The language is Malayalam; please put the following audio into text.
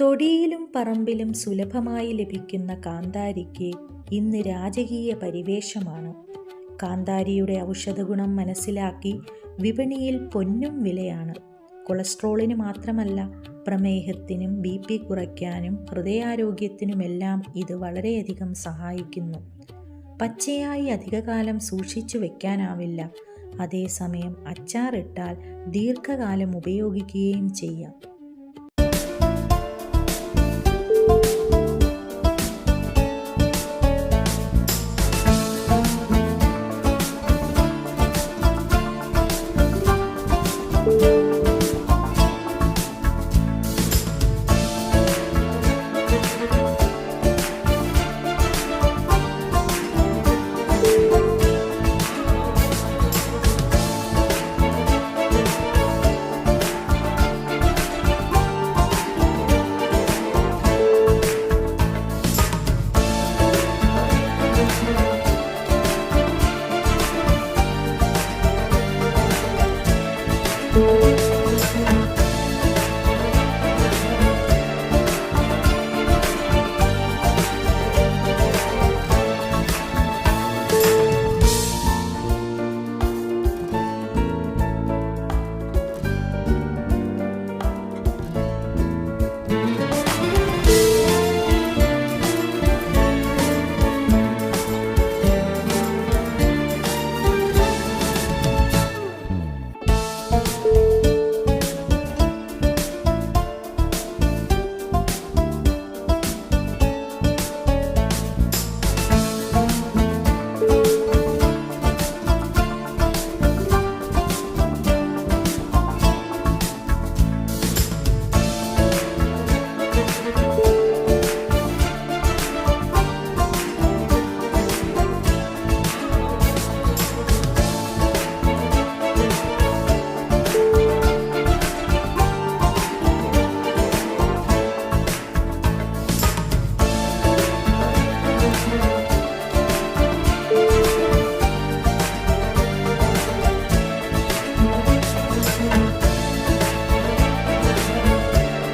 തൊടിയിലും പറമ്പിലും സുലഭമായി ലഭിക്കുന്ന കാന്താരിക്ക് ഇന്ന് രാജകീയ പരിവേഷമാണ്. കാന്താരിയുടെ ഔഷധഗുണം മനസ്സിലാക്കി വിപണിയിൽ പൊന്നും വിലയാണ്. കൊളസ്ട്രോളിന് മാത്രമല്ല പ്രമേഹത്തിനും ബി പി കുറയ്ക്കാനും ഹൃദയാരോഗ്യത്തിനുമെല്ലാം ഇത് വളരെയധികം സഹായിക്കുന്നു. പച്ചയായി അധികകാലം സൂക്ഷിച്ചു വെക്കാനാവില്ല. അതേസമയം അച്ചാറിട്ടാൽ ദീർഘകാലം ഉപയോഗിക്കുകയും ചെയ്യാം.